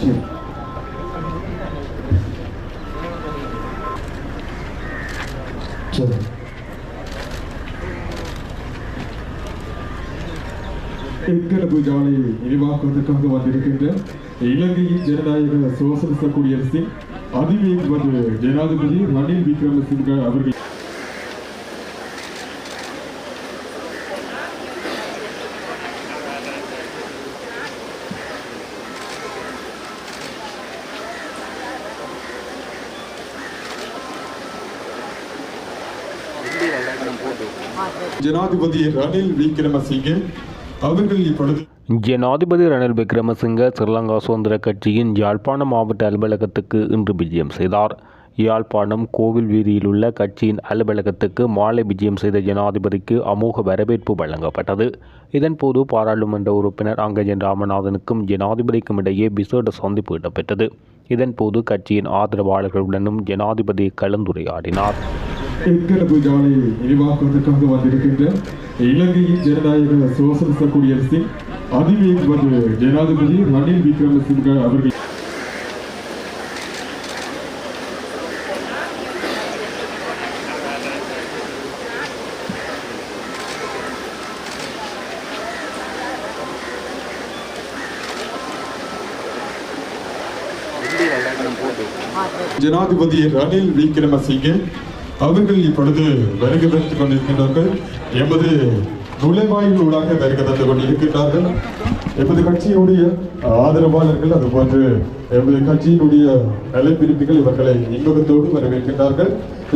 சரி சரி எங்களது ஜாலை விரிவாக்குவதற்காக வந்திருக்கின்ற இலங்கையின் ஜனநாயக சோசலிச குடியரசின் அதிவேகவது ஜனாதிபதி ரணில் விக்ரமசிங்க அவர்கள் ஜனாதிபதி ரணில் விக்ரமசிங்கே அவர்கள் இப்பொழுது ஜனாதிபதி ரணில் விக்ரமசிங்க ஸ்ரீலங்கா சுதந்திர கட்சியின் யாழ்ப்பாணம் மாவட்ட அலுவலகத்துக்கு இன்று விஜயம் செய்தார். யாழ்ப்பாணம் கோவில் வீதியில் உள்ள கட்சியின் அலுவலகத்துக்கு மாலை விஜயம் செய்த ஜனாதிபதிக்கு அமோக வரவேற்பு வழங்கப்பட்டது. இதன்போது பாராளுமன்ற உறுப்பினர் அங்கஜன் ராமநாதனுக்கும் ஜனாதிபதிக்கும் இடையே விசேட சந்திப்பு இடம்பெற்றது. இதன்போது கட்சியின் ஆதரவாளர்களுடனும் ஜனாதிபதி கலந்துரையாடினார். எங்களது ஜாலை விரிவாக்குவதற்காக வந்திருக்கின்ற இலங்கையின் ஜனநாயக சோசலிச குடியரசின் அதிவேகவது ஜனாதிபதி ரணில் விக்ரமசிங்க அவர்கள். ஜனாதிபதி ரணில் விக்ரமசிங்கே அவர்கள் இப்பொழுது வருகை பெற்றுக் கொண்டிருக்கின்றார்கள். எமது நுழைவாயில் ஊடாக வருகை தந்து கொண்டிருக்கின்றார்கள் எமது கட்சியினுடைய ஆதரவாளர்கள் அதுபோன்று எமது கட்சியினுடைய நலப்பிரிப்புகள் இவர்களை இன்பகத்தோடு வரவேற்கின்றார்கள்.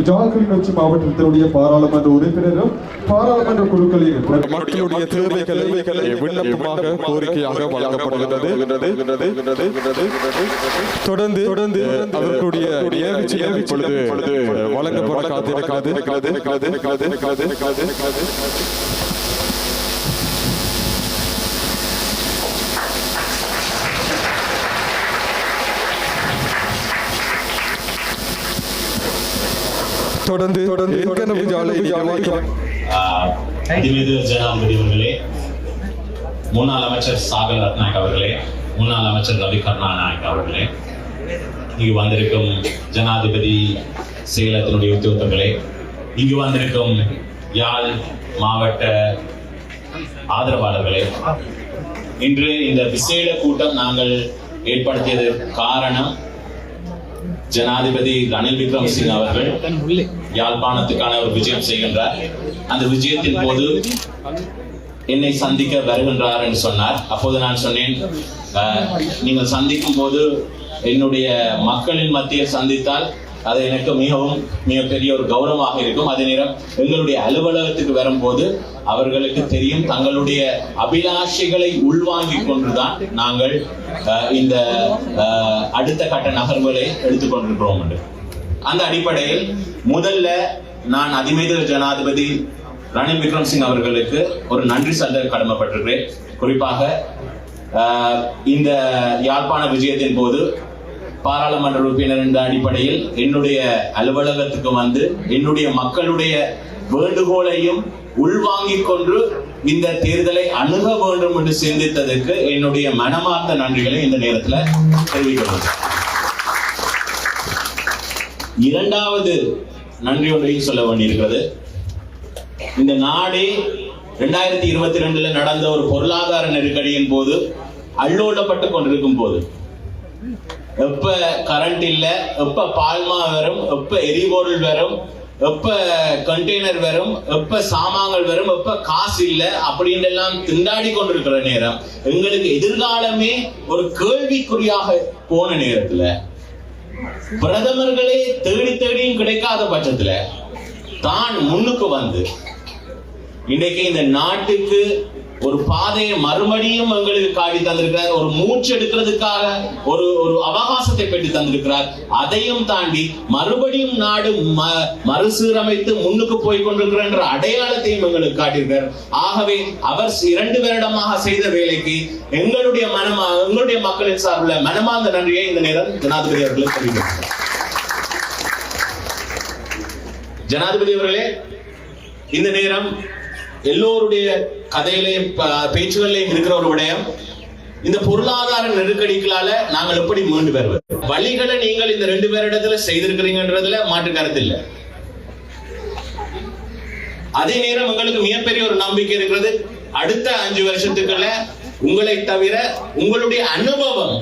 ஜாழ் மாவட்டத்தினுடைய பாராளுமன்ற உறுப்பினரும் பாராளுமன்ற குழுக்களின் மக்களுடைய தேவைகளை விண்ணப்பமாக கோரிக்கையாக வழங்கப்படுகிறது தொடர்ந்து தொடர்ந்து அவர்களுடைய வழங்கப்பட காத்திருக்கிறது. தொடர்ந்து தொடர்ந்து எங்கனவு ஜாலை அதிமிகு ஜனாதிபதி அவர்களே முன்னாள் அமைச்சர் சாகர் ரத்நாயக் அவர்களே முன்னாள் அமைச்சர் ரவி கருணாநாயக் அவர்களே இங்கு வந்திருக்கும் ஜனாதிபதி செயலகத்தினுடைய உத்தியோகங்களே இங்கு வந்திருக்கும் யாழ் மாவட்ட ஆதரவாளர்களே இன்று இந்த விசேட கூட்டம் நாங்கள் ஏற்படுத்தியது காரணம் ஜனாதிபதி ரணில் விக்ரமசிங்க அவர்கள் யாழ்ப்பாணத்துக்கான ஒரு விஜயம் செய்கின்றார். அந்த விஜயத்தின் போது என்னை சந்திக்க வருகின்றார் என்று சொன்னார். அப்போது நான் சொன்னேன் "அஹ், நீங்கள் சந்திக்கும் போது என்னுடைய மக்களின் மத்தியில் சந்தித்தால் அது எனக்கு மிகவும் மிகப்பெரிய ஒரு கௌரவமாக இருக்கும். அதே நேரம் எங்களுடைய அலுவலகத்துக்கு வரும்போது அவர்களுக்கு தெரியும் தங்களுடைய அபிலாஷைகளை உள்வாங்கிக் கொண்டுதான் நாங்கள் இந்த அடுத்த கட்ட நகர்வுகளை எடுத்துக்கொண்டிருக்கிறோம் என்று அந்த அடிப்படையில் முதல்ல நான் அதிமேத ஜனாதிபதி ரணில் விக்ரம்சிங் அவர்களுக்கு ஒரு நன்றி சொல்ல கடமைப்பட்டிருக்கிறேன். குறிப்பாக இந்த யாழ்ப்பாண விஜயத்தின் போது பாராளுமன்ற உறுப்பினர் என்ற அடிப்படையில் என்னுடைய அலுவலகத்துக்கு வந்து என்னுடைய மக்களுடைய வேண்டுகோளையும் உள்வாங்கிக் கொண்டு இந்த தேர்தலை அணுக வேண்டும் என்று சிந்தித்ததற்கு என்னுடைய மனமார்ந்த நன்றிகளை இந்த நேரத்தில் தெரிவிக்கிறேன். இரண்டாவது நன்றி ஒன்றையும் சொல்ல வேண்டியிருக்கிறது. இந்த நாடே ரெண்டாயிரத்தி இருபத்தி ரெண்டுல நடந்த ஒரு பொருளாதார நெருக்கடியின் போது அள்ளோடப்பட்டு கொண்டிருக்கும் போது எப்ப கரண்ட் இல்ல எப்ப பால்மா வரும் எப்ப எரிபொருள் வரும் எப்ப கண்டெய்னர் வரும் எப்ப சாமான்கள் வரும் எப்ப காசு இல்ல அப்படின்னு எல்லாம் திண்டாடி கொண்டிருக்கிற நேரம். எங்களுக்கு எதிர்காலமே ஒரு கேள்விக்குறியாக போன நேரத்துல பிரதமர்களே தேடி தேடியும் கிடைக்காத பட்சத்துல தான் முன்னுக்கு வந்து. இன்னைக்கு இந்த நாட்டுக்கு ஒரு பாதையை மறுபடியும் எங்களுக்கு காட்டி தந்திருக்கிறார். ஒரு மூச்சு எடுக்கிறதுக்காக ஒரு ஒரு அவகாசத்தை பெற்று தந்திருக்கிறார். அதையும் தாண்டி மறுபடியும் நாடு ம- மறுசீரமைத்து முன்னுக்கு போய் கொண்டிருக்கிறார் என்ற அடையாளத்தையும் எங்களுக்கு காட்டியிருக்கிறார். ஆகவே அவர் இரண்டு வருடமாக செய்த வேலைக்கு எங்களுடைய மனமா எங்களுடைய மக்களின் சார்பில் மனமார்ந்த நன்றியை இந்த நேரம் ஜனாதிபதி அவர்களுக்கு தெரிவிக்கிறார் ஜனாதிபதி அவர்களே இந்த நேரம் எல்லோருடைய கதையிலையும் பேச்சுகள்லையும் இருக்கிற ஒரு விடயம் இந்த பொருளாதார நெருக்கடிகளால நாங்கள் எப்படி மீண்டு வருவது? வழிகளை நீங்கள் இந்த ரெண்டு பேரிடத்துல செய்திருக்கிறீங்கன்றதுல மாற்று கருத்து இல்லை. அதே நேரம் உங்களுக்கு மிகப்பெரிய ஒரு நம்பிக்கை இருக்கிறது. அடுத்த அஞ்சு வருஷத்துக்குள்ள உங்களை தவிர உங்களுடைய அனுபவம்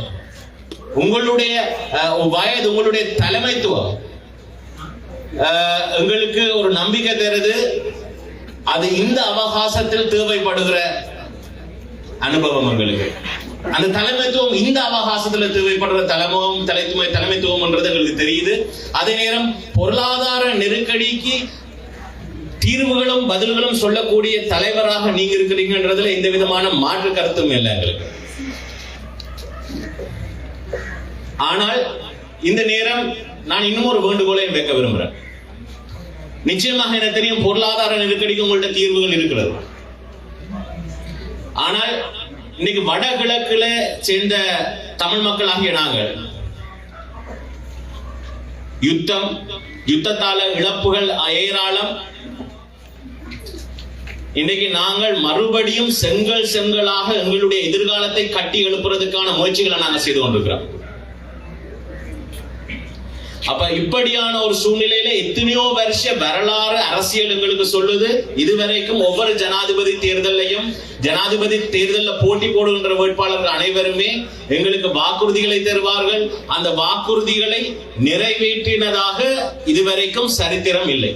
உங்களுடைய அஹ், வயது உங்களுடைய தலைமைத்துவம் எங்களுக்கு ஒரு நம்பிக்கை தருது. அது இந்த அவகாசத்தில் தேவைப்படுகிற அனுபவம் எங்களுக்கு. அந்த தலைமைத்துவம் இந்த அவகாசத்துல தேவைப்படுற தலைமுகம் தலைத்துவ தலைமைத்துவம்ன்றது எங்களுக்கு தெரியுது. அதே நேரம் பொருளாதார நெருக்கடிக்கு தீர்வுகளும் பதில்களும் சொல்லக்கூடிய தலைவராக நீங்க இருக்கிறீங்கன்றதுல எந்த விதமான மாற்று கருத்தும் இல்லை எங்களுக்கு. ஆனால் இந்த நேரம் நான் இன்னும் ஒரு வேண்டுகோளையும் வைக்க விரும்புறேன். நிச்சயமாக எனக்கு தெரியும் பொருளாதார நெருக்கடிக்கு உங்கள்ட்ட தீர்வுகள் இருக்கிறது. ஆனால் இன்னைக்கு வடகிழக்குல சேர்ந்த தமிழ் மக்களாகிய நாங்கள் யுத்தம் யுத்தத்தால இழப்புகள் ஏராளம். இன்னைக்கு நாங்கள் மறுபடியும் செங்கல் செங்கலாக எங்களுடைய எதிர்காலத்தை கட்டி எழுப்புறதுக்கான முயற்சிகளை நாங்கள் செய்து கொண்டிருக்கிறோம். அப்ப இப்படியான ஒரு சூழ்நிலையில எத்தனையோ வருஷ வரலாறு அரசியல் எங்களுக்கு சொல்லுது. இதுவரைக்கும் ஒவ்வொரு ஜனாதிபதி தேர்தலையும் ஜனாதிபதி தேர்தலில் போட்டி போடுகின்ற வேட்பாளர்கள் அனைவருமே எங்களுக்கு வாக்குறுதிகளை தருவார்கள். அந்த வாக்குறுதிகளை நிறைவேற்றினதாக இதுவரைக்கும் சரித்திரம் இல்லை.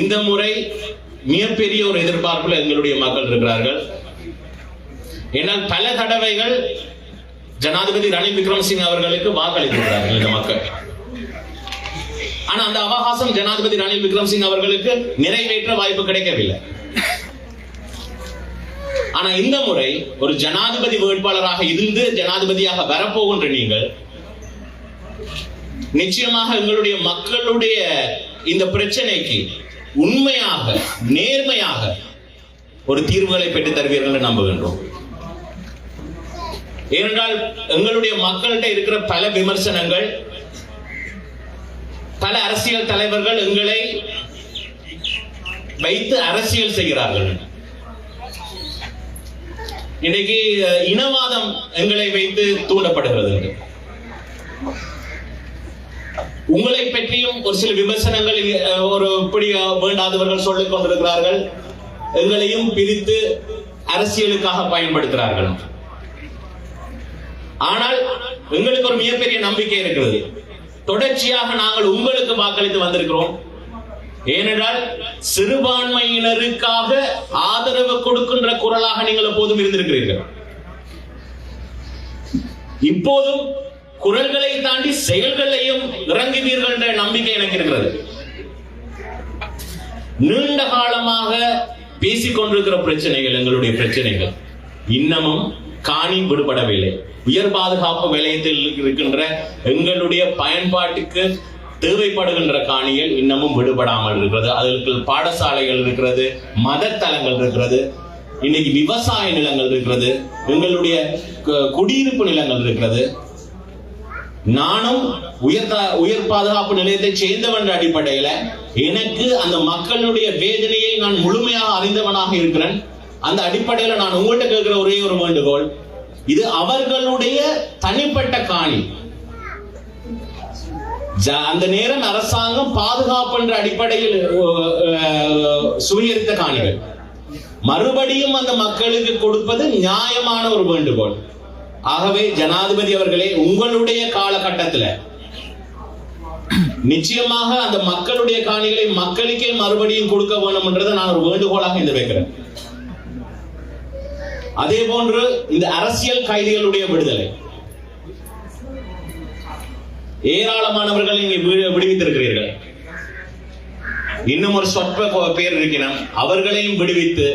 இந்த முறை மிகப்பெரிய ஒரு எதிர்பார்ப்பில் எங்களுடைய மக்கள் இருக்கிறார்கள். ஏன்னால் பல தடவைகள் ஜனாதிபதி ரணில் விக்ரமசிங்க அவர்களுக்கு வாக்களித்திருக்கிறார்கள் இந்த மக்கள். ஆனா அந்த அவகாசம் ஜனாதிபதி ரணில் விக்ரமசிங்க அவர்களுக்கு நிறைவேற்ற வாய்ப்பு கிடைக்கவில்லை. ஆனா இந்த முறை ஒரு ஜனாதிபதி வேட்பாளராக இருந்து ஜனாதிபதியாக வரப்போகின்ற நீங்கள் நிச்சயமாக எங்களுடைய மக்களுடைய இந்த பிரச்சனைக்கு உண்மையாக நேர்மையாக ஒரு தீர்வுகளை பெற்று தருவீர்கள் என்று நம்புகின்றோம் ஏனென்றால் எங்களுடைய மக்கள்கிட்ட இருக்கிற பல விமர்சனங்கள் பல அரசியல் தலைவர்கள் எங்களை வைத்து அரசியல் செய்கிறார்கள். இன்னைக்கு இனவாதம் எங்களை வைத்து தூண்டப்படுகிறது. உங்களை பற்றியும் ஒரு சில விமர்சனங்கள் ஒரு இப்படி வேண்டாதவர்கள் சொல்லிக் கொண்டிருக்கிறார்கள். எங்களையும் பிரித்து அரசியலுக்காக பயன்படுத்துகிறார்கள். ஆனால் எங்களுக்கு ஒரு மிகப்பெரிய நம்பிக்கை இருக்கிறது. தொடர்ச்சியாக நாங்கள் உங்களுக்கு வாக்களித்து வந்திருக்கிறோம். ஏனென்றால் சிறுபான்மையினருக்காக ஆதரவு கொடுக்கின்ற குரலாக நீங்கள் எப்போதும் இருந்திருக்கிறீர்கள். இப்போதும் குரல்களை தாண்டி செயல்களையும் இறங்குவீர்கள் என்ற நம்பிக்கை எனக்கு இருக்கிறது. நீண்ட காலமாக பேசிக் கொண்டிருக்கிற பிரச்சனைகள் எங்களுடைய பிரச்சனைகள் இன்னமும் காணி விடுபடவில்லை. உயர் பாதுகாப்பு வலயத்தில் இருக்கின்ற எங்களுடைய பயன்பாட்டுக்கு தேவைப்படுகின்ற காணிகள் இன்னமும் விடுபடாமல் இருக்கிறது. அதற்கு பாடசாலைகள் இருக்கிறது மதத்தலங்கள் இருக்கிறது இன்னைக்கு விவசாய நிலங்கள் இருக்கிறது எங்களுடைய கு- குடியிருப்பு நிலங்கள் இருக்கிறது. நானும் உயர் உயர் பாதுகாப்பு நிலையத்தை சேர்ந்தவன் அடிப்படையில எனக்கு அந்த மக்களுடைய வேதனையை நான் முழுமையாக அறிந்தவனாக இருக்கிறேன். அந்த அடிப்படையில நான் உங்கள்கிட்ட கேட்கிற ஒரே ஒரு வேண்டுகோள் இது அவர்களுடைய தனிப்பட்ட காணி. ஜ- அந்த நேரம் அரசாங்கம் பாதுகாப்பு என்ற அடிப்படையில் சுயரித்த காணிகள். மறுபடியும் அந்த மக்களுக்கு கொடுப்பது நியாயமான ஒரு வேண்டுகோள். ஆகவே ஜனாதிபதி அவர்களே உங்களுடைய காலகட்டத்தில் நிச்சயமாக அந்த மக்களுடைய காணிகளை மக்களுக்கே மறுபடியும் கொடுக்க வேண்டும் என்றதை நான் ஒரு வேண்டுகோளாக இந்த வைக்கிறேன் அதே போன்று இந்த அரசியல் கைதிகளுடைய விடுதலை. ஏராளமானவர்கள் இங்கே விடுவித்திருக்கிறீர்கள். இன்னும் ஒரு சொற்ப பேர் இருக்கிறோம் அவர்களையும் விடுவித்து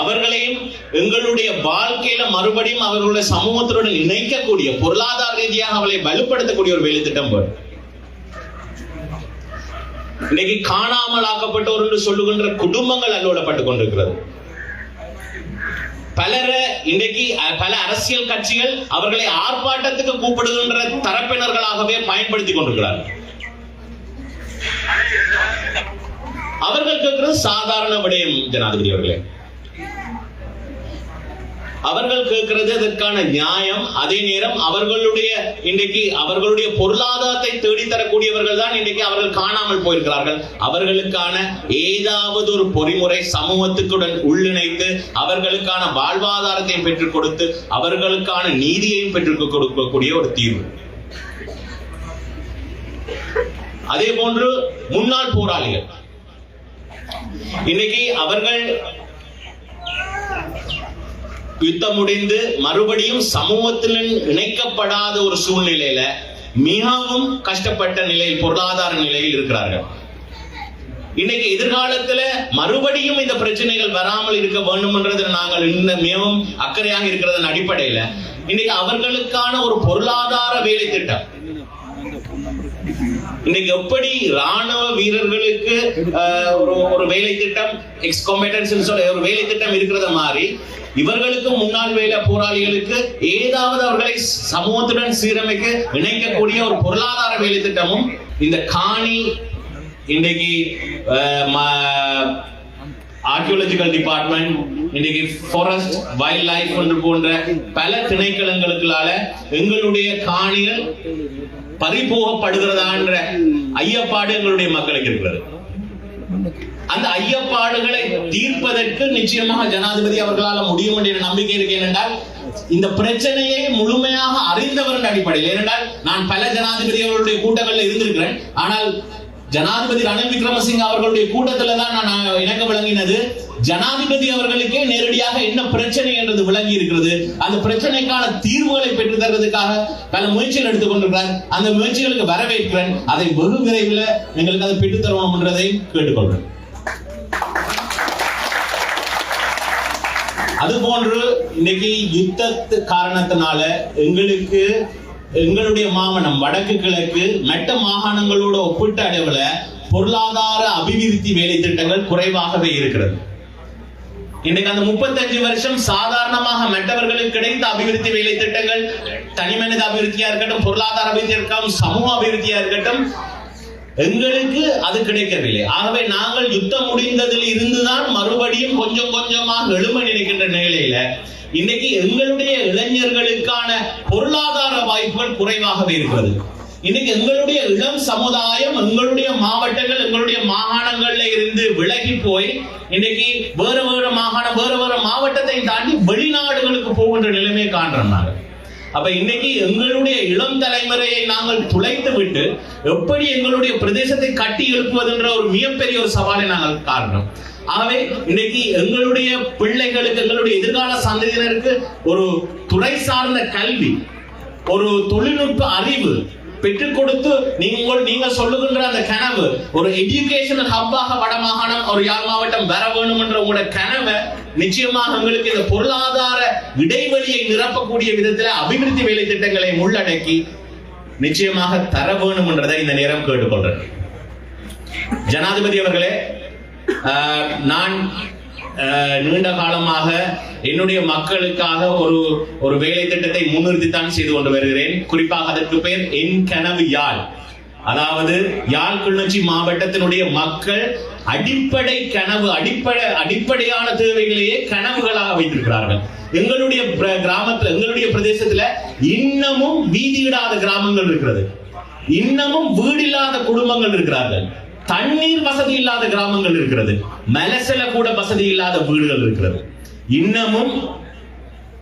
அவர்களையும் எங்களுடைய வாழ்க்கையில மறுபடியும் அவர்களுடைய சமூகத்துடன் இணைக்கக்கூடிய பொருளாதார ரீதியாக அவளை வலுப்படுத்தக்கூடிய ஒரு வேலை திட்டம் போடும் இன்னைக்கு காணாமல் ஆக்கப்பட்டோர் என்று சொல்லுகின்ற குடும்பங்கள் அல்லோடப்பட்டுக் கொண்டிருக்கிறது. பலர இன்றைக்கு அஹ், பல அரசியல் கட்சிகள் அவர்களை ஆர்ப்பாட்டத்துக்கு கூப்பிடுகின்ற தரப்பினர்களாகவே பயன்படுத்திக் கொண்டிருக்கிறார்கள். அவர்கள் கேட்கிறது சாதாரண விடயம் ஜனாதிபதி அவர்களே. அவர்கள் கேட்கிறது அதற்கான நியாயம். அதே நேரம் அவர்களுடைய இன்றைக்கு அவர்களுடைய பொருளாதாரத்தை தேடித்தரக்கூடியவர்கள் தான் இன்றைக்கு அவர்கள் காணாமல் போயிருக்கிறார்கள். அவர்களுக்கான ஏதாவது ஒரு பொறிமுறை சமூகத்துக்குடன் உள்ளிணைத்து அவர்களுக்கான வாழ்வாதாரத்தையும் பெற்றுக் கொடுத்து அவர்களுக்கான நீதியையும் பெற்றுக் கொடுக்கக்கூடிய ஒரு தீர்வு. அதே போன்று முன்னாள் போராளிகள். இன்னைக்கு அவர்கள் யுத்தம் முடிந்து மறுபடியும் சமூகத்தில் இணைக்கப்படாத ஒரு சூழ்நிலையில மிகவும் கஷ்டப்பட்ட நிலையில் பொருளாதார நிலையில் இருக்கிறார்கள். இன்னைக்கு எதிர்காலத்துல மறுபடியும் இந்த பிரச்சனைகள் வராமல் இருக்க வேண்டும்ன்றதுல நாங்கள் இன்னும் மிகவும் அக்கறையாக இருக்கிறதன் அடிப்படையில இன்னைக்கு அவர்களுக்கான ஒரு பொருளாதார வேலை திட்டம் இன்னைக்கு எப்படி ராணுவ வீரர்களுக்கு ஒரு ஒரு வேலை திட்டம் எக்ஸ் சொல்ல ஒரு வேலை திட்டம் இருக்கிறத மாதிரி இவர்களுக்கு முன்னாள் வேலை போராளிகளுக்கு ஏதாவது அவர்களை சமூகத்துடன் சீரமைக்க இணைக்கக்கூடிய ஒரு பொருளாதார வேலை திட்டமும் இந்த காணி இன்றைக்கு ஆர்கியோலஜிக்கல் டிபார்ட்மெண்ட் இன்னைக்கு ஃபாரஸ்ட் வைல்ட் லைஃப் என்று போன்ற பல திணைக்களங்களுக்களால எங்களுடைய காணிகள் பறிபோகப்படுகிறதான்ற ஐயப்பாடு எங்களுடைய மக்களுக்கு இருக்கிறது. அந்த ஐயப்பாடுகளை தீர்ப்பதற்கு நிச்சயமாக ஜனாதிபதி அவர்களால் முடியும் என்ற நம்பிக்கை இருக்கு ஏனென்றால் இந்த பிரச்சனையை முழுமையாக அறிந்தவர்கள் அடிப்படையில் ஏனென்றால் நான் பல ஜனாதிபதி அவர்களுடைய கூட்டங்களில் இருந்திருக்கிறேன். ஆனால் ஜனாதிபதி ரணில் விக்ரமசிங்க அவர்களுடைய கூட்டத்துல தான் நான் எனக்கு விளங்கினது. ஜனாதிபதி அவர்களுக்கே நேரடியாக என்ன பிரச்சனை என்றது விளங்கி இருக்கிறது. அந்த பிரச்சனைக்கான தீர்வுகளை பெற்று தருவதற்காக பல முயற்சிகள் எடுத்துக்கொண்டிருக்கிறார் அந்த முயற்சிகளுக்கு வரவேற்கிறேன். அதை வெகு விரைவில் எங்களுக்கு அதை பெற்று தருவோம் என்றதை கேட்டுக்கொள்கிறேன். அதுபோன்று இன்னைக்கு யுத்தத்து காரணத்தினால எங்களுக்கு எங்களுடைய மாவனம் வடக்கு கிழக்கு மெட்ட மாகாணங்களோட ஒப்பிட்ட அளவுல பொருளாதார அபிவிருத்தி வேலை திட்டங்கள் குறைவாகவே இருக்கிறது. இன்னைக்கு அந்த முப்பத்தஞ்சு வருஷம் சாதாரணமாக மற்றவர்களுக்கு கிடைத்த அபிவிருத்தி வேலை திட்டங்கள் தனிமனித அபிவிருத்தியா இருக்கட்டும் பொருளாதார அபிவிருத்தியா இருக்கட்டும் சமூக அபிவிருத்தியா இருக்கட்டும் எங்களுக்கு அது கிடைக்கவில்லை. ஆகவே நாங்கள் யுத்தம் முடிந்ததில் இருந்துதான் மறுபடியும் கொஞ்சம் கொஞ்சமாக எழும நினைக்கின்ற நிலையில இன்னைக்கு எங்களுடைய இளைஞர்களுக்கான பொருளாதார வாய்ப்புகள் குறைவாகவே இருக்கிறது. இன்னைக்கு எங்களுடைய இளம் சமுதாயம் எங்களுடைய மாவட்டங்கள் எங்களுடைய மாகாணங்கள்ல இருந்து விலகி போய் இன்னைக்கு வேற வேற மாகாணம் வேற வேற மாவட்டத்தை தாண்டி வெளிநாடுகளுக்கு போகின்ற நிலைமையை காண்றோம் நாங்கள் அப்ப இன்னைக்கு எங்களுடைய இளம் தலைமுறையை நாங்கள் துளைத்து விட்டு எப்படி எங்களுடைய பிரதேசத்தை கட்டி எழுப்புவதுன்ற ஒரு மிகப்பெரிய ஒரு சவாலை நாங்கள் காரணம் ஆகவே இன்னைக்கு எங்களுடைய பிள்ளைகளுக்கு எங்களுடைய எதிர்கால சந்ததியினருக்கு ஒரு துறை சார்ந்த கல்வி ஒரு தொழில்நுட்ப அறிவு பெற்றுக் கொடுத்து நீங்கள் நீங்க சொல்லுகின்ற அந்த கனவு ஒரு எஜுகேஷனல் ஹப்பாக வடமாகாணம் ஒரு யாழ் மாவட்டம் வர வேணும் என்ற உங்களோட கனவை நிச்சயமாக எங்களுக்கு இந்த பொருளாதார இடைவெளியை நிரப்பக்கூடிய விதத்துல அபிவிருத்தி வேலை திட்டங்களை உள்ளடக்கி நிச்சயமாக தர வேணும் என்றதை இந்த நேரம் கேட்டுக்கொள்றேன் ஜனாதிபதி அவர்களே நான் ஆஹ், நீண்ட காலமாக என்னுடைய மக்களுக்காக ஒரு ஒரு வேலை திட்டத்தை முன்னிறுத்தித்தான் செய்து கொண்டு வருகிறேன். குறிப்பாக அதற்கு பெயர் என் கனவு யாழ். அதாவது யாழ் கிளிநொச்சி மாவட்டத்தினுடைய மக்கள் அடிப்படை கனவு அடிப்படை அடிப்படையான தேவைகளையே கனவுகளாக வைத்திருக்கிறார்கள். எங்களுடைய பிர- கிராமத்துல எங்களுடைய பிரதேசத்துல இன்னமும் வீதியிடாத கிராமங்கள் இருக்கிறது. இன்னமும் வீடில்லாத குடும்பங்கள் இருக்கிறார்கள். தண்ணீர் வசதி இல்லாத கிராமங்கள் இருக்கிறது. மலசல கூட வசதி இல்லாத வீடுகள் இருக்கிறது. இன்னமும்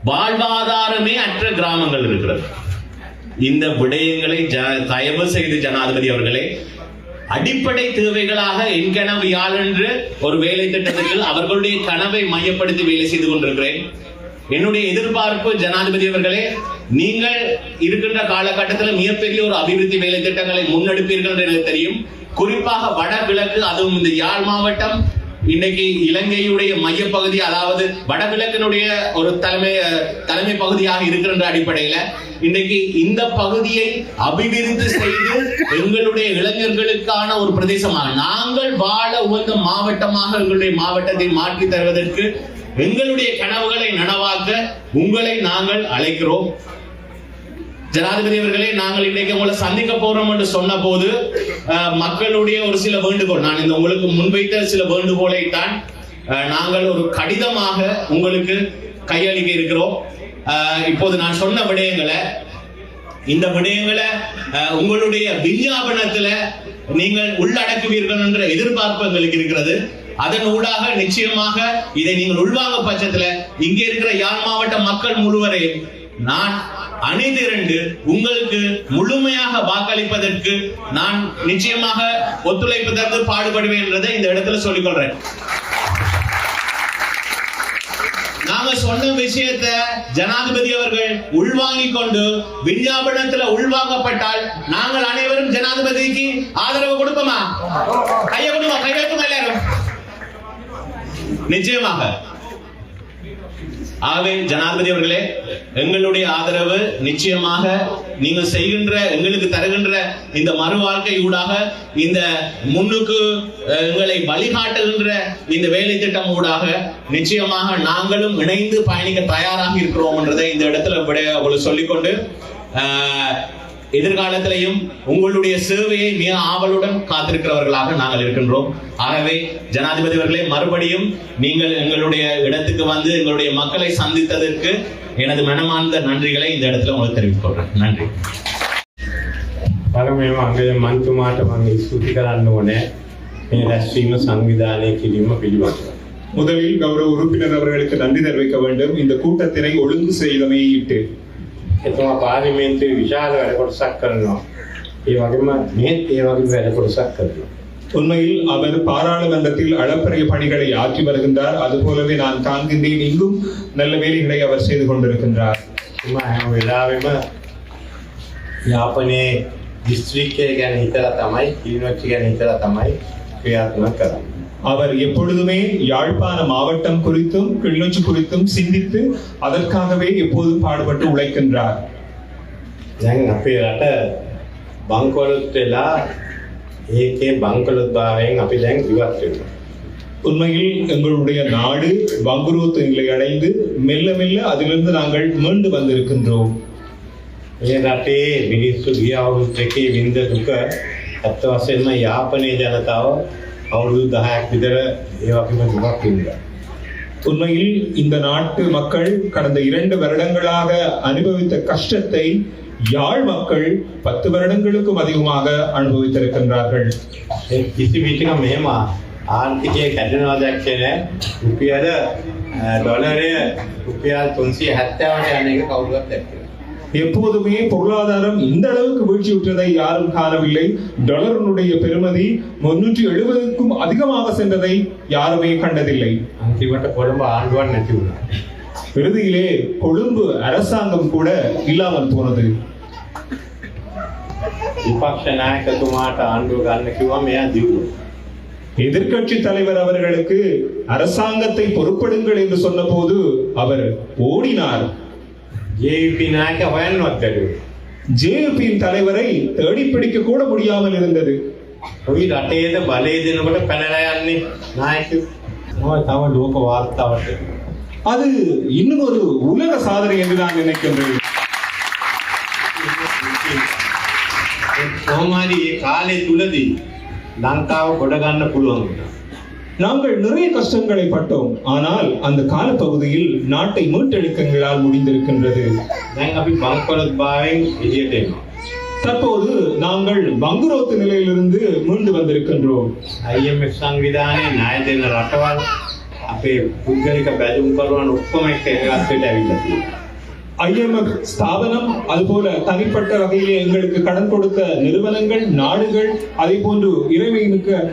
வாழ்வாதாரமே அற்ற கிராமங்கள் இருக்கிறது. இந்த விடயங்களை ஜ- தயவு செய்து ஜனாதிபதி அவர்களே அடிப்படை தேவைகளாக என் கனவு யாழ் என்று ஒரு வேலை திட்டத்தில் அவர்களுடைய கனவை மையப்படுத்தி வேலை செய்து கொண்டிருக்கிறேன். என்னுடைய எதிர்பார்ப்பு ஜனாதிபதி அவர்களே நீங்கள் இருக்கின்ற காலகட்டத்தில் மிகப்பெரிய ஒரு அபிவிருத்தி வேலை திட்டங்களை முன்னெடுப்பீர்கள் என்று எனக்கு தெரியும். குறிப்பாக வடகிழக்கு அதுவும் இந்த யாழ் மாவட்டம் இன்னைக்கு இலங்கையுடைய மையப்பகுதி அதாவது வடகிழக்கினுடைய ஒரு தலைமை தலைமை பகுதியாக இருக்கின்ற அடிப்படையில இன்னைக்கு இந்த பகுதியை அபிவிருத்தி செய்து எங்களுடைய இளைஞர்களுக்கான ஒரு பிரதேசமாக நாங்கள் வாழ உகந்த மாவட்டமாக எங்களுடைய மாவட்டத்தை மாற்றி தருவதற்கு எங்களுடைய கனவுகளை நனவாக்க உங்களை நாங்கள் அழைக்கிறோம். ஜனாதிபதி அவர்களே நாங்கள் இன்னைக்கு உங்களை சந்திக்க போறோம் என்று சொன்ன போது மக்களுடைய ஒரு சில வேண்டுகோள் நான் இந்த உங்களுக்கு முன்வைத்த சில வேண்டுகோளை தான் நாங்கள் ஒரு கடிதமாக உங்களுக்கு கையளிக்க இருக்கிறோம். இப்போது நான் சொன்ன விடயங்களை இந்த விடயங்களை உங்களுடைய விஞ்ஞாபனத்துல நீங்கள் உள்ளடக்குவீர்கள் என்ற எதிர்பார்ப்பு எங்களுக்கு இருக்கிறது. அதன் ஊடாக நிச்சயமாக இதை நீங்கள் உள்வாங்க பட்சத்துல இங்கே இருக்கிற யாழ் மாவட்ட மக்கள் முழுவரையும் நான் அணிதிரண்டு உங்களுக்கு முழுமையாக வாக்களிப்பதற்கு நான் நிச்சயமாக ஒத்துழைப்பு தந்து பாடுபடுவேன் என்றதை இந்த இடத்துல சொல்லிக்கொள்றேன். நாங்க சொன்ன விஷயத்த ஜனாதிபதி அவர்கள் உள்வாங்கிக் கொண்டு விஞ்ஞாபனத்துல உள்வாங்கப்பட்டால் நாங்கள் அனைவரும் ஜனாதிபதிக்கு ஆதரவு கொடுப்போமா? கைய கொடுப்போம் கையெழுத்துமா எல்லாரும் நிச்சயமாக. ஆகவே ஜனாதிபதி அவர்களே எங்களுடைய ஆதரவு நிச்சயமாக நீங்கள் செய்கின்ற எங்களுக்கு தருகின்ற இந்த மறு வாழ்க்கை ஊடாக இந்த முன்னுக்கு எங்களை வழிகாட்டுகின்ற இந்த வேலை திட்டம் ஊடாக நிச்சயமாக நாங்களும் இணைந்து பயணிக்க தயாராக இருக்கிறோம் என்றதை இந்த இடத்துல விட சொல்லிக்கொண்டு எதிர்காலத்திலையும் உங்களுடைய சேவையை மிக ஆவலுடன் காத்திருக்கிறவர்களாக நாங்கள் இருக்கின்றோம் ஆகவே ஜனாதிபதி அவர்களே மறுபடியும் நீங்கள் எங்களுடைய இடத்துக்கு வந்து எங்களுடைய மக்களை சந்தித்ததற்கு எனது மனமார்ந்த நன்றிகளை இந்த இடத்துல உங்களுக்கு தெரிவித்துக் கொள்றேன் நன்றி පළමුවෙන්ම අංගය මන්තුමාට මම ස්තුති කරන්න ඕනේ මේ රැස්වීම සංවිධානය කිරීම පිළිබඳව. முதலில் கௌரவ உறுப்பினர் அவர்களுக்கு நன்றி தெரிவிக்க வேண்டும் இந்த கூட்டத்தினை ஒழுங்கு செய்தமையிட்டு එතුමා පාර්ලිමේන්තුවේ විශාල වැඩ කොටසක් කරනවා. ඒ වගේම මේත් ඒ වගේ වැඩ කොටසක් කරනවා. உண்மையில் அவர் பாராளுமன்றத்தில் அளப்பரிய பணிகளை ஆற்றி வருகின்றார் அதுபோலவே நான் காண்கின்றேன் இங்கும் நல்ல வேலைகளை அவர் செய்து கொண்டிருக்கின்றார் එතුමා හැම වෙලාවෙම යාපනයේ දිස්ත්‍රික්කය ගැන හිතලා තමයි කිලිනොච්චි ගැන හිතලා තමයි ක්‍රියාත්මක කරන්නේ. அவர் எப்பொழுதுமே யாழ்ப்பாண மாவட்டம் குறித்தும் கிளிநொச்சி குறித்தும் சிந்தித்து அதற்காகவே எப்போதும் பாடுபட்டு உழைக்கின்றார் දැන් අපේ රට බංකොලොත් වෙලා ඒකේ බංකොලොත් භාවයෙන් අපි දැන් ඉවත් වෙනවා. உண்மையில் எங்களுடைய நாடு வங்குரோத்து நிலை அடைந்து மெல்ல மெல்ல அதிலிருந்து நாங்கள் மீண்டு வந்திருக்கின்றோம் මේ රටේ මිනිස්සු ගිය අවුරුදු දෙකේ වින්ද දුක ඇත්ත වශයෙන්ම යාපනයේ ජනතාව අවුරුදු 10ක් විතර ඒ වගේම දුකක් වින්දා. உண்மையில் இந்த நாட்டு மக்கள் கடந்த இரண்டு வருடங்களாக அனுபவித்த கஷ்டத்தை யாழ் மக்கள் பத்து வருடங்களுக்கும் அதிகமாக அனுபவித்திருக்கின்றார்கள் ඒ කිසි විටක මෙහෙම ආර්ථිකය කැඩෙනවා දැක්කේ නෑ. රුපියල අ, ඩොලරය රුපියල් 370ට යන එක කවුරුවත් දැක්කේ නෑ. எப்போதுமே பொருளாதாரம் இந்த அளவுக்கு வீழ்ச்சி விட்டதை யாரும் காணவில்லை டாலரினுடைய பெறுமதி முன்னூற்றி எழுபதுக்கும் அதிகமாக சென்றதை யாருமே கண்டதில்லை අන්තිමට කොළඹ ආණ්ඩුවක් නැති වුණා. இறுதியிலே கொழும்பு அரசாங்கம் கூட இல்லாமல் போனது විපක්ෂ නායකතුමාට ආණ්ඩුව ගන්න කිව්වා මෙයා දිව්වා. எதிர்க்கட்சி தலைவர் அவர்களுக்கு அரசாங்கத்தை பொறுப்படுங்கள் என்று சொன்னபோது அவர் ஓடினார் ජේපී නායක හොයන්නවත් බැරුව. ஜேபியின் தலைவரை தேடி பிடிக்க கூட முடியாமல் இருந்தது කොයි රටේද බලය දෙනකොට පැනලා යන්නේ නායකයෝ. මම තව ලෝක වාර්තාවට එනවා. அது இன்னும் ஒரு உலக சாதனை என்று நான் நினைக்கின்றேன் කොහොම හරි මේ කාලය තුලදී ලංකාව ගොඩ ගන්න පුළුවන් වුණා. நாங்கள் நிறைய கஷ்டங்களை பட்டோம் ஆனால் அந்த காலப்பகுதியில் நாட்டை மீட்டெடுக்க எங்களால் முடிந்திருக்கின்றது දැන් අපි බංකොලොත් භාවයෙන් එළියට එනවා. தற்போது நாங்கள் பங்குரோத்து நிலையிலிருந்து மீண்டு வந்திருக்கின்றோம் IMF සංවිධානයේ ණය දෙන රටවල් අපේ පුද්ගලික බැලුම් කරුවන් ඔක්කොම එක්ක එකගස්සට ඇවිල්ලා තියෙනවා. ஐஎம்எஃப் ஸ்தாபனம் அதுபோல தனிப்பட்ட வகையிலே எங்களுக்கு கடன் கொடுத்த நிறுவனங்கள் நாடுகள் அதே போன்று இறைமையினுக்கு அஹ்,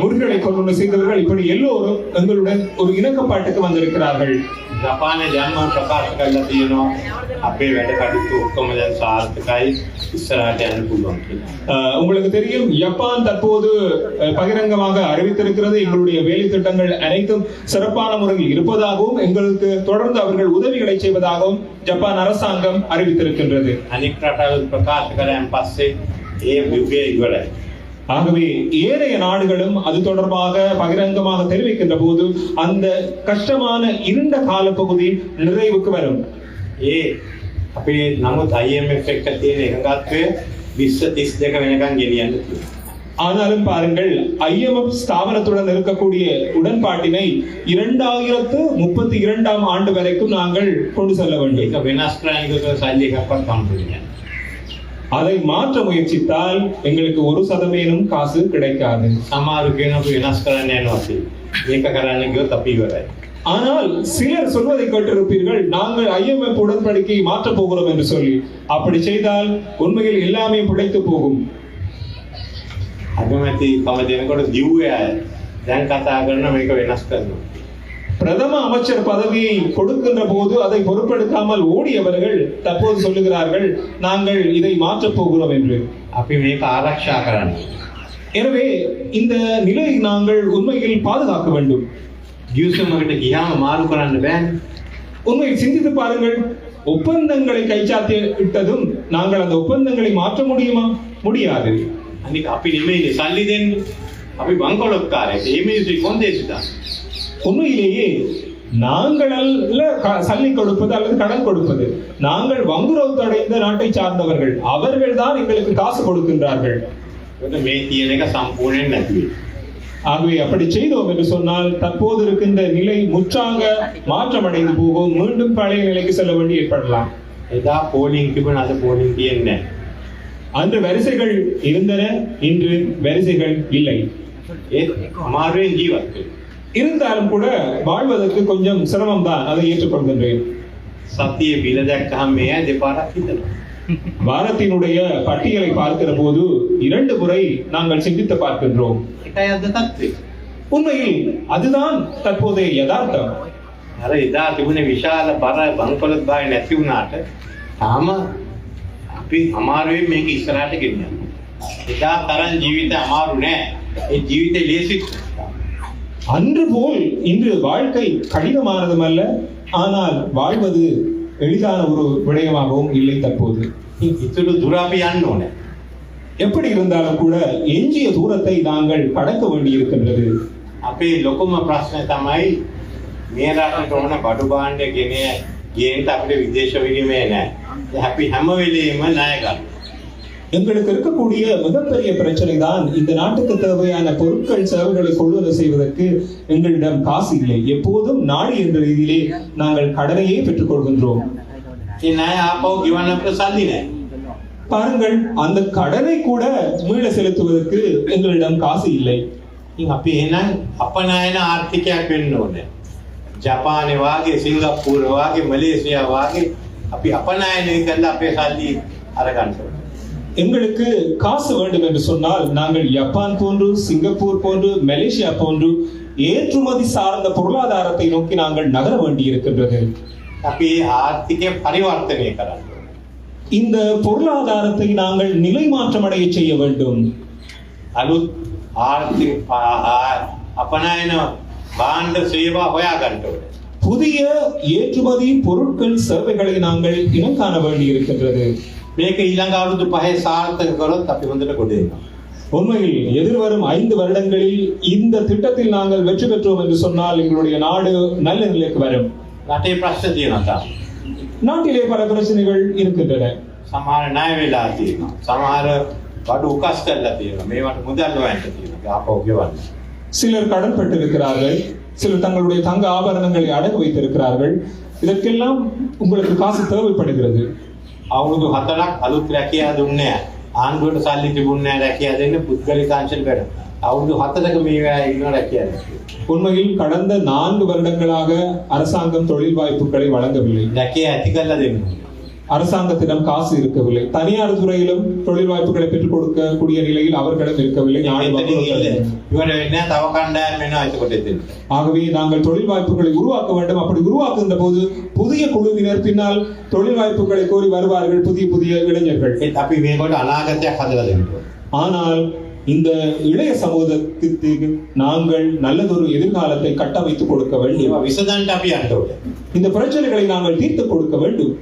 முருகனை கொண்டு செய்தவர்கள் இப்படி எல்லோரும் எங்களுடன் ஒரு இணக்கப்பாட்டுக்கு வந்திருக்கிறார்கள். ஜப்பான ಜನ್ಮ ಪ್ರಕಾಶಕಲ್ಲ ಏನು அப்பே வேட்டைக்காட்டுக்கு ஒக்கமதன் சாரத்துக்காய் இஸ்ராட்டை அனுப்புகிறோம் உங்களுக்கு தெரியும் ஜப்பான் தற்போது பகிரங்கமாக அறிவித்திருக்கிறது எங்களுடைய வேலை திட்டங்கள் அனைத்தும் சிறப்பான முறையில் இருப்பதாகவும் எங்களுக்கு தொடர்ந்து அவர்கள் உதவிகளை செய்வதாகவும் ஜப்பான் அரசாங்கம் அறிவித்திருக்கின்றது. அனிக் பிரகாஷ் பிரகாஷ் பஸ்ஸே ஏ விவேகளை ஆகவே ஏனைய நாடுகளும் அது தொடர்பாக பகிரங்கமாக தெரிவிக்கின்ற போது அந்த கஷ்டமான இருண்ட காலப்பகுதி நிறைவுக்கு வரும் ඒ අපේ නමුත් IMF එක්ක තියෙන එකගත්වය 20 32 වෙනකන් ගෙනියන්න තියෙනවා. ஆனாலும் பாருங்கள் ஐஎம்எஃப் ஸ்தாபனத்துடன் இருக்கக்கூடிய உடன்பாட்டினை இரண்டாயிரத்து முப்பத்தி இரண்டாம் ஆண்டு வரைக்கும் நாங்கள் கொண்டு செல்ல வேண்டும் அதை மாற்ற முயற்சித்தால் எங்களுக்கு ஒரு சதவீதம் காசு கிடைக்காது සමහරු කියනවා අපි වෙනස් කරන්න යනවා කියලා. ඒක කරන්න ගියොත් අපි ඉවරයි. ஆனால் சிலர் சொல்வதை கேட்டிருப்பீர்கள் நாங்கள் ஐஎம்எஃப் உடன்படிக்கையை மாற்றப் போகிறோம் என்று சொல்லி அப்படி செய்தால் உண்மையில் எல்லாமே பிழைத்து போகும் අගමැති කම දෙනකොට දිව්වේ අය දැන් කතා කරන මේක වෙනස් කරනවා. பிரதம அமைச்சர் பதவியை கொடுக்கின்ற போது அதை பொருட்படுத்தாமல் ஓடியவர்கள் தற்போது சொல்லுகிறார்கள் நாங்கள் இதை மாற்றப் போகிறோம் என்று. எனவே இந்த நிலையை நாங்கள் உண்மையில் பாதுகாக்க வேண்டும். உண்மையில் சிந்தித்து பாருங்கள் ஒப்பந்தங்களை கைச்சாத்தி விட்டதும் நாங்கள் அந்த ஒப்பந்தங்களை மாற்ற முடியுமா? முடியாது. அன்னைக்கு அப்படி நிலையிலே சல்லிதேன் அப்படி பங்கோலக்காரே இமேஜ் கொண்டேசுதான் உண்மையிலேயே நாங்கள் சல்லி கொடுப்பது அல்லது கடன் கொடுப்பது. நாங்கள் வங்குரவு தடைந்த நாட்டை சார்ந்தவர்கள். அவர்கள் தான் எங்களுக்கு காசு கொடுக்கின்றார்கள். ஆகவே அப்படி செய்தோம் என்று சொன்னால் தற்போது இருக்கின்ற நிலை முற்றாக மாற்றமடைந்து போகும். மீண்டும் பழைய நிலைக்கு செல்ல வேண்டி ஏற்படலாம். ஏதா போலிங் அது போலிங் என்ன அந்த வரிசைகள் இருந்தன இன்று வரிசைகள் இல்லை. மாறுவே ஜீவாக்கள் இருந்தாலும் கூட வாழ்வதற்கு கொஞ்சம் சிரமம் தான் அதை ஏற்றுக்கொள்கின்றேன் සතියේ බිල දැක්කහම මේ අය දෙපාරක් හිතනවා. வாரத்தினுடைய பட்டியலை பார்க்கிற போது இரண்டு முறை நாங்கள் சிந்தித்து பார்க்கின்றோம் ඒකයි අද තත්ත්වය. உண்மையில் அதுதான் தற்போதைய யதார்த்தம் අර එදා තිබුණ විශාල බර බංකොලොත් භාවය නැති වුණාට තාම අපි අමාරුවෙන් මේක ඉස්සරහට ගෙනියනවා. එදා තරම් ජීවිත අමාරු නෑ. ඒ ජීවිතේ ලේසිත් அன்று போல் இன்று வாழ்க்கை கடினமானதும் அல்ல ஆனால் வாழ்வது எளிதான ஒரு விடயமாகவும் இல்லை தற்போது ඉතුරු දුර අපි යන්න ඕනේ. எப்படி இருந்தாலும் கூட எஞ்சிய தூரத்தை நாங்கள் கடக்க வேண்டியிருக்கின்றது අපේ ලොකුම ප්‍රශ්න තමයි මේ රටට ඕන බඩු භාණ්ඩ ගෙන ගේන්න අපිට විදේශ විනිමය නැහැ. අපි හැම වෙලෙම ණය ගන්නවා. எங்களுக்கு இருக்கக்கூடிய மிகப்பெரிய பிரச்சனை தான் இந்த நாட்டுக்கு தேவையான பொருட்கள் சேவைகளை கொள்வதை செய்வதற்கு எங்களிடம் காசு இல்லை எப்போதும் நாடு என்ற ரீதியிலே நாங்கள் கடனையே பெற்றுக் கொள்கின்றோம் ඒ ණය ආපහු ගෙවන්න අපිට සල්ලි නැහැ. பாருங்கள் அந்த கடனை கூட மீள செலுத்துவதற்கு எங்களிடம் காசு இல்லை ඉතින් අපි එහෙනම් අපනයන ආර්ථිකයක් වෙන්න ඕනේ. ජපානය වාගේ සිංගප්පූර වාගේ මලේසියා වාගේ අපි අපනයනය කරලා අපේ සල්ලි අරගන්න ඕනේ. எங்களுக்கு காசு வேண்டும் என்று சொன்னால் நாங்கள் ஜப்பான் போன்று சிங்கப்பூர் போன்று மலேசியா போன்று ஏற்றுமதி சார்ந்த பொருளாதாரத்தை நோக்கி நாங்கள் நகர வேண்டியிருக்கின்றது. இந்த பொருளாதாரத்தை நாங்கள் நிலை மாற்றம் மாற்றமடைய செய்ய வேண்டும் அலு ஆர்த்திக அப்பனாயின பாண்ட சுயமா ஹோயா புதிய ஏற்றுமதி பொருட்கள் சேவைகளை நாங்கள் இனம் காண வேண்டி இருக்கின்றது මේක ඊළඟ අවුරුදු පහේ සාර්ථක කරොත් අපි හොඳට ගොඩ එනවා. உண்மையில் எதிர்வரும் ஐந்து வருடங்களில் இந்த திட்டத்தில் நாங்கள் வெற்றி பெற்றோம் என்று சொன்னால் எங்களுடைய நாடு நல்ல நிலைக்கு வரும் රටේ ප්‍රශ්න තියෙනවා තාම. நாட்டிலே பல பிரச்சனைகள் இருக்கின்றன සමහර ණය වෙලා තියෙනවා. සමහර බඩු උකස් කරලා තියෙනවා. මේවට මුදල් හොයන්න තියෙනවා. ආපහු ගෙවන්න. சிலர் கடன் பெற்றிருக்கிறார்கள் சிலர் தங்களுடைய தங்க ஆபரணங்களை அடகு வைத்திருக்கிறார்கள் இதற்கெல்லாம் உங்களுக்கு காசு தேவைப்படுகிறது අවුරුදු හතරක් අලුත් රැකියා දුන්නේ නැහැ. ආණ්ඩුවට සල්ලි තිබුණේ නැහැ රැකියා දෙන්න පුද්ගලිකාංශල වැඩ. අවුරුදු හතරක මේ වෙලාවේ ඉන්න රැකියා නැහැ. உண்மையில் கடந்த நான்கு வருடங்களாக அரசாங்கம் தொழில் வாய்ப்புகளை வழங்கவில்லை රැකියා ඇති කරලා දෙන්න. ඕනේ. அரசாங்கத்திடம் காசு இருக்கவில்லை. தனியார் துறையிலும் தொழில் வாய்ப்புகளை பெற்றுக் கொடுக்கக்கூடிய நிலையில் அவர்களிடம் இருக்கவில்லை. ஆகவே நாங்கள் தொழில் வாய்ப்புகளை உருவாக்க வேண்டும். அப்படி உருவாக்குகின்ற போது புதிய குழுவினர் பின்னால் தொழில் வாய்ப்புகளை கோரி வருவார்கள் புதிய புதிய இளைஞர்கள். ஆனால் இந்த இளைய சமூகத்திற்கு நாங்கள் நல்லதொரு எதிர்காலத்தை கட்டமைத்து கொடுக்க வேண்டும். இந்த பிரச்சனைகளை நாங்கள் தீர்த்து கொடுக்க வேண்டும்.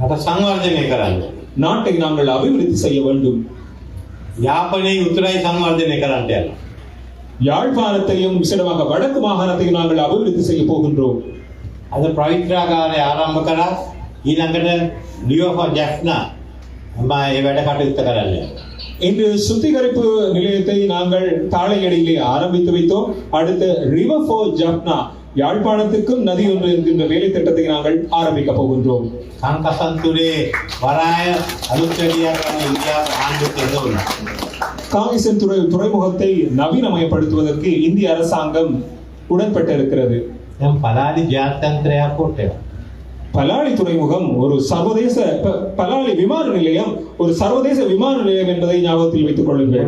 රට සංවර්ධනය කරන්න. ඕනේ. நாட்டை நாங்கள் அபிவிருத்தி செய்ய வேண்டும் යාපනයේ උතුරයි සංවර්ධනය කරන්නට යනවා. யாழ்ப்பாணத்தையும் விசேடமாக வடக்கு மாகாணத்தையும் நாங்கள் அபிவிருத்தி செய்ய போகின்றோம் අද ප්‍රවිත්‍රාගාරය ආරම්භ කරා ඊළඟට ලියෝ ෆෝ ජැෆ්නා මම ඒ වැඩ කටයුත්ත කරන්නේ. இன்று சுத்திகரிப்பு நிலையத்தை நாங்கள் தாழையடியிலே ஆரம்பித்து வைத்தோம் அடுத்து ரிவர் ஃபோர் ஜப்னா யாழ்ப்பாணத்துக்கும் நதி ஒன்று என்கின்ற வேலை திட்டத்தை நாங்கள் ஆரம்பிக்க போகின்றோம். காங்கேசன் துறை துறைமுகத்தை நவீனமயப்படுத்துவதற்கு இந்திய அரசாங்கம் உடன்பட்டிருக்கிறது. பலாலி ஜாத்தந்திரையா போட்டே பலாலி துறைமுகம் ஒரு சர்வதேச பலாலி விமான நிலையம் ஒரு சர்வதேச விமான நிலையம் என்பதை ஞாபகத்தில் வைத்துக் கொள்ளுங்கள்.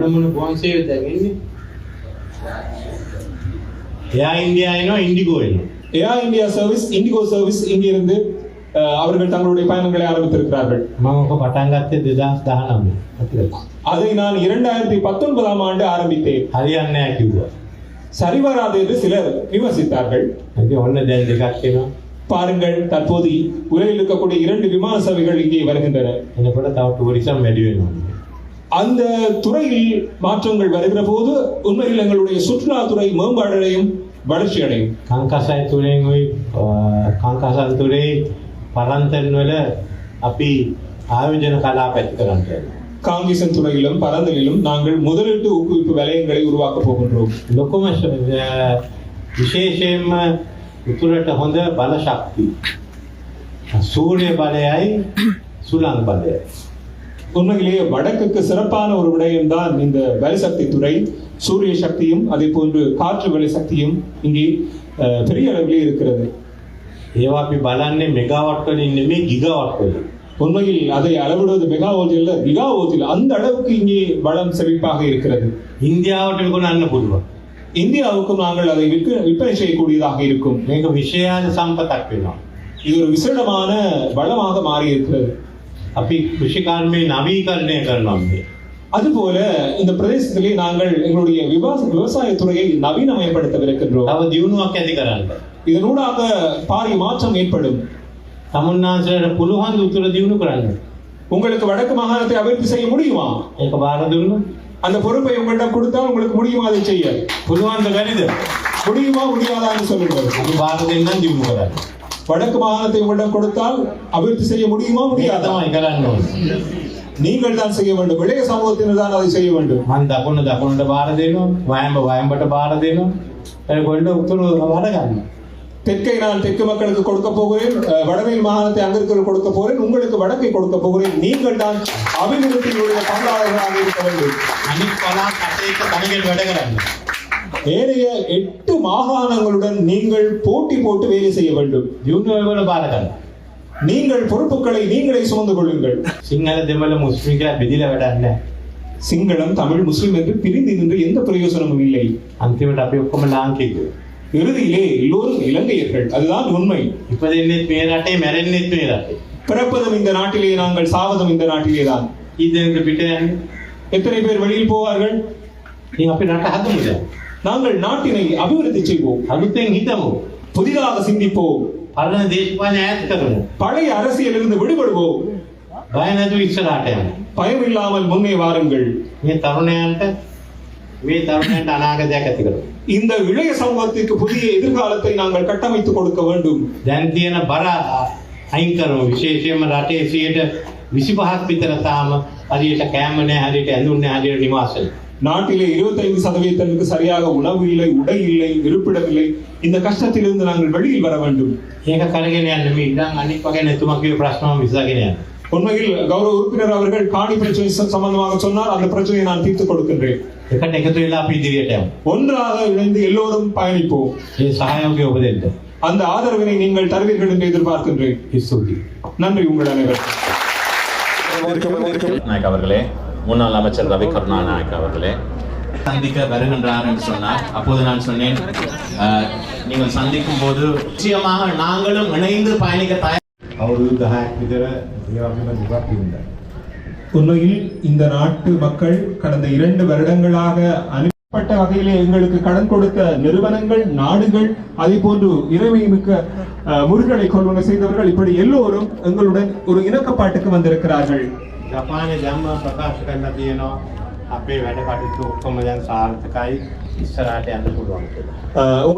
ஏர் இந்தியா ஏனோ இண்டிகோ ஏனோ Air India service IndiGo service இங்கிருந்து அவர்கள் தங்களுடைய பயணங்களை ஆரம்பித்திருக்கிறார்கள். அதை நான் இரண்டாயிரத்தி பத்தொன்பதாம் ஆண்டு ஆரம்பித்தேன். அது என்ன சரிவராது என்று சிலர் விமர்சித்தார்கள். பாருங்கள் தற்போது உலகில் இருக்கக்கூடிய இரண்டு விமான சேவைகள் இங்கே வருகின்றன. அந்த துறையில் மாற்றங்கள் வருகிற போது உண்மையில் எங்களுடைய சுற்றுலாத்துறை மேம்பாடுகளையும் வளர்ச்சி அடையும் කංකසයි තුනෙන් ওই කංකසන් තුරේ පරන්තන් වල අපි ආයෝජන කලාප ඇති කරන්න යනවා. காங்கேசன் துறையிலும் பரந்தலிலும் நாங்கள் முதலீட்டு ஊக்குவிப்பு வலயங்களை உருவாக்க போகின்றோம் ලොකුම ශ- අ, විශේෂයෙන්ම උතුරට හොඳ බල ශක්ති. සූර්ය බලයයි සුළං බලයයි. உண்மையிலேயே வடக்குக்கு சிறப்பான ஒரு விடயம்தான் இந்த வலிசக்தி துறை சூரிய சக்தியும் அதே போன்று காற்று வலி சக்தியும் இங்கே அஹ், பெரிய அளவிலே இருக்கிறது ඒවා අපි බලන්නේ මෙගාවට් වලින් නෙමෙයි ගිගාවට් වලින්. உண்மையில் அதை அளவிடுவது மெகாவோல்ட் இல்ல கிகாவோல்ட்டில் அந்த அளவுக்கு இங்கே வளம் செழிப்பாக இருக்கிறது ඉන්දියාවට විකුණන්න පුළුවන්. இந்தியாவுக்கும் நாங்கள் அதை விற்க விற்பனை செய்யக்கூடியதாக இருக்கும் මේක විශේෂ සම්පතක් වෙනවා. இது ஒரு விசேடமான வளமாக மாறி இருக்கிறது අපි කෘෂිකර්මයේ නවීකරණය කරනවා මේ. அதுபோல இந்த பிரதேசத்திலே நாங்கள் எங்களுடைய விவசாய விவசாயத்துறையை நவீனமயப்படுத்தவிருக்கின்றோம் තව දියුණුවක් ඇති කරන්න. இதனூடாக பாரிய மாற்றம் ஏற்படும் තමුන්නාන්සලට පුළුවන් ද උතුර දියුණු කරන්න. உங்களுக்கு வடக்கு மாகாணத்தை அபிவிருத்தி செய்ய முடியுமா ඒක බාර දුන්නොත් அந்த பொறுப்பை உங்களிடம் கொடுத்தால் உங்களுக்கு முடியுமா அதை செய்ய පුළුවන් ද බැරිද? முடியுமா முடியாதா என்று சொல்லுங்கள் අපි බාර දෙන්නම් දියුණු කරන්න. வடக்கு மாகாணத்தை உங்களிடம் கொடுத்தால் அபிவிருத்தி செய்ய முடியுமா මේක முடியாதா තමයි කරන්න ඕනේ. நீங்கள் தான் செய்ய வேண்டும். இளைய சமூகத்தினர் தான் அதை செய்ய வேண்டும். அந்த தப்புன்னு தப்புனுடைய பாரதேனும் வயம்ப வயம்பட்ட பாரதேனும் கொண்டு உத்தரவு வடகாரணம் தெற்கை நான் தெற்கு மக்களுக்கு கொடுக்க போகிறேன் வடமேல் மாகாணத்தை அங்கிருக்க கொடுக்க போகிறேன் உங்களுக்கு வடக்கை கொடுக்க போகிறேன் நீங்கள் தான் அபிவிருத்தியினுடைய பங்காளர்களாக இருக்க வேண்டும் தனிகள் விடகிறாங்க ஏனைய எட்டு மாகாணங்களுடன் நீங்கள் போட்டி போட்டு வேலை செய்ய வேண்டும் இவங்க நீங்கள் பொறுப்புகளை நீங்களே சுமந்து கொள்ளுங்கள். சிங்கள தமிழ முஸ்லிம்களை பெதில விடாங்க சிங்களம் தமிழ் முஸ்லிம் என்று பிரிந்து நின்று எந்த பிரயோசனமும் இல்லை. அந்திமட் அப்படி ஒக்கம நான் கேக்கு இறுதியிலே எல்லோரும் இலங்கையர்கள். அதுதான் உண்மை. இப்போது மேநாட்டை மெரன்னே மேலாட்டை பிறப்பதும் இந்த நாட்டிலே நாங்கள் சாவதும் இந்த நாட்டிலே தான். இது எனக்கு பிட்டே எத்தனை பேர் வெளியில் போவார்கள்? நீ அப்படி நாட்டை ஆத்த முடியாது. நாங்கள் நாட்டினை அபிவிருத்தி செய்வோம். அதுதான் இதமோ புதிதாக சிந்திப்போம். පරණ දේශපාලන ඈත් කරමු. பழைய அரசியலிருந்து விடுபடுவோம் බය නැතුව ඉස්සරහට යමු. பயம் இல்லாமல் முன்னே வாருங்கள் මේ තරුණයන්ට මේ තරුණයන්ට අනාගතයක් ඇති කරමු. இந்த இளைய சமூகத்திற்கு புதிய எதிர்காலத்தை நாங்கள் கட்டமைத்து கொடுக்க வேண்டும் දැන් තියෙන බර අයින් කරමු. විශේෂයෙන්ම රටේ 25ක් විතර තාම හරියට කෑම නැහැ, හරියට ඇඳුම් නැහැ, හරියට නිවාස නැහැ. நாட்டிலே இருபத்தைந்து சதவீதத்திற்கு சரியாக உணவு இல்லை உடை இல்லை இருப்பிடமில்லை இந்த கஷ்டத்திலிருந்து நாங்கள் வெளியில் வர வேண்டும். உண்மையில் கௌரவ உறுப்பினர் அவர்கள் காணி பிரச்சனை சம்பந்தமாக சொன்னார். அந்த பிரச்சனையை நான் தீர்த்து கொடுக்கின்றேன். ஒன்றாக இணைந்து எல்லோரும் பயணிப்போம். அந்த ஆதரவினை நீங்கள் தருவீர்கள் என்று எதிர்பார்க்கின்றேன். நன்றி உங்கள் அனைவரும் அவர்களே முன்னாள் அமைச்சர் ரவி கருணாநாயக் அவர்களே. சந்திக்க வருகின்றார் என்று சொன்னார். அப்போது நான் சொன்னேன் நீங்கள் சந்திக்கும் போது நிச்சயமாக நாங்களும் இணைந்து பயணிக்க தயார் உண்மையில் இந்த நாட்டு மக்கள் கடந்த இரண்டு வருடங்களாக அனுப்பப்பட்ட வகையிலே எங்களுக்கு கடன் கொடுத்த நிறுவனங்கள் நாடுகள் அதே போன்று இறைமை மிக்க முருகனை கொள்வனை செய்தவர்கள் இப்படி எல்லோரும் எங்களுடன் ஒரு இணக்கப்பாட்டுக்கு வந்திருக்கிறார்கள். ජපානයේ ධම්ම ප්‍රකාශ කරලා තියෙනවා අපේ වැඩ කටයුතු ඔක්කොම දැන් සාර්ථකයි ඉස්සරහට යන්න පුළුවන් කියලා. அஹ்,